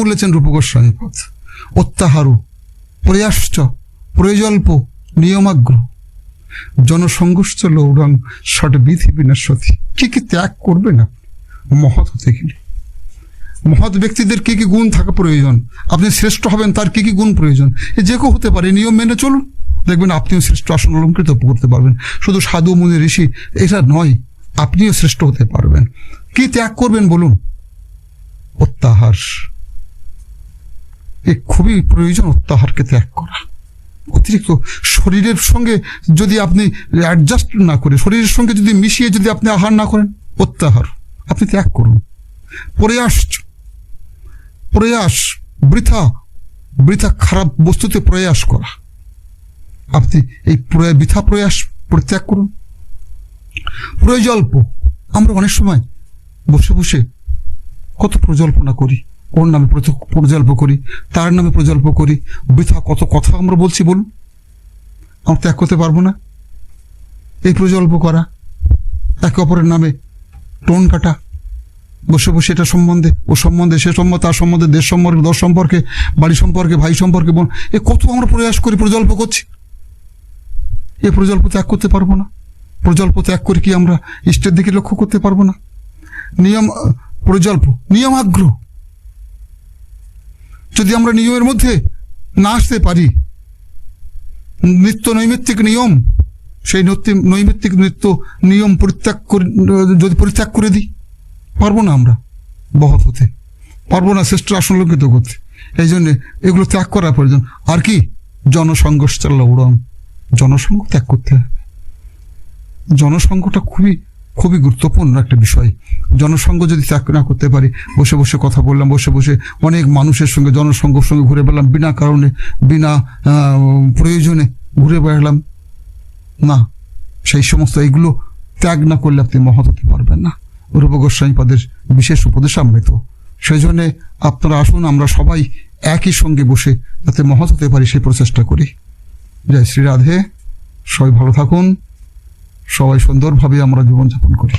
বলেছেন রূপগোস্বামী পথ অত্যাহারু, প্রয়াশ্চ, প্রয়োজল্প, নিয়মাগ্র। জনসংঘর্ষ লৌরং ষট বিধি বিনাশতি। কি কি ত্যাগ করবেন আপনি? মহৎ হতে গেলে। মহৎ ব্যক্তিদের কি কি গুণ থাকা প্রয়োজন? আপনি শ্রেষ্ঠ হবেন, তার কি কি গুণ প্রয়োজন? এ যে কেউ হতে পারে নিয়ম মেনে চলুন। দেখবেন আপনিও শ্রেষ্ঠ আসন অলঙ্কৃত করতে পারবেন। শুধু সাধু, মুনি, ঋষি এটা নয়, আপনিও শ্রেষ্ঠ হতে পারবেন। কি ত্যাগ করবেন বলুন? অত্যাহার। এ খুবই প্রয়োজন অত্যাহারকে ত্যাগ করা। অতিরিক্ত শরীরের সঙ্গে যদি আপনি অ্যাডজাস্ট না করে, শরীরের সঙ্গে যদি মিশিয়ে যদি আপনি আহার না করেন, অত্যাহার। আপনি ত্যাগ করুন। প্রয়াস প্রয়াস, বৃথা বৃথা খারাপ বস্তুতে প্রয়াস করা। আপনি এই বৃথা প্রয়াস পরিত্যাগ করুন। প্রয়োজল্প আমরা অনেক সময় বসে বসে কত প্রজল্পনা করি। ওর নামে প্রজ- প্রজল্প করি, তার নামে প্রজল্প করি। বৃথা কত কথা আমরা বলছি বলুন। আমরা ত্যাগ করতে পারব না। এই প্রজল্প করা, একে অপরের নামে টোন কাটা। বসে বসে এটা সম্বন্ধে, ও সম্বন্ধে, সে সম্বন্ধে, তার সম্বন্ধে, দেশ সম্পর্কে, দশ সম্পর্কে, বাড়ি সম্পর্কে, ভাই সম্পর্কে বোন এ কত আমরা প্রয়াস করি, প্রজল্প করছি। এ প্রজল্প ত্যাগ করতে পারব না। প্রজল্প ত্যাগ করে কি আমরা ইষ্টের দিকে লক্ষ্য করতে পারব না? নিয়ম, প্রজল্প নিয়মাগ্র যদি আমরা নিয়মের মধ্যে না আসতে পারি, নিত্য নৈমিত্তিক নিয়ম, সেই নৈমিত্তিক নিত্য নিয়ম পরিত্যাগ করে, যদি পরিত্যাগ করে দিই, পারব না আমরা বহৎ হতে। পারব না শ্রেষ্ঠ আসন লঙ্কিত করতে। এই জন্য এগুলো ত্যাগ করা প্রয়োজন। আর কি? জনসংঘর্ষ চাল্লা উড়ন জনসংঘ ত্যাগ করতে হবে। জনসংঘটা খুবই খুবই গুরুত্বপূর্ণ একটা বিষয়। জনসংঘ যদি ত্যাগ না করতে পারি, বসে বসে কথা বললাম, বসে বসে অনেক মানুষের সঙ্গে জনসংঘর সঙ্গে ঘুরে বেড়ালাম, বিনা কারণে, বিনা প্রয়োজনে ঘুরে বেড়ালাম। না, সেই সমস্ত এইগুলো ত্যাগ না করলে আপনি মহৎ হতে পারবেন না। রূপ গোস্বামী পদের বিশেষ উপদেশ আমৃত। সেই জন্যে আপনারা আসুন, আমরা সবাই একই সঙ্গে বসে যাতে মহৎ হতে পারি সেই প্রচেষ্টা করি। জয় শ্রী রাধে। সবাই ভালো থাকুন। সবাই সুন্দরভাবে আমরা জীবনযাপন করি।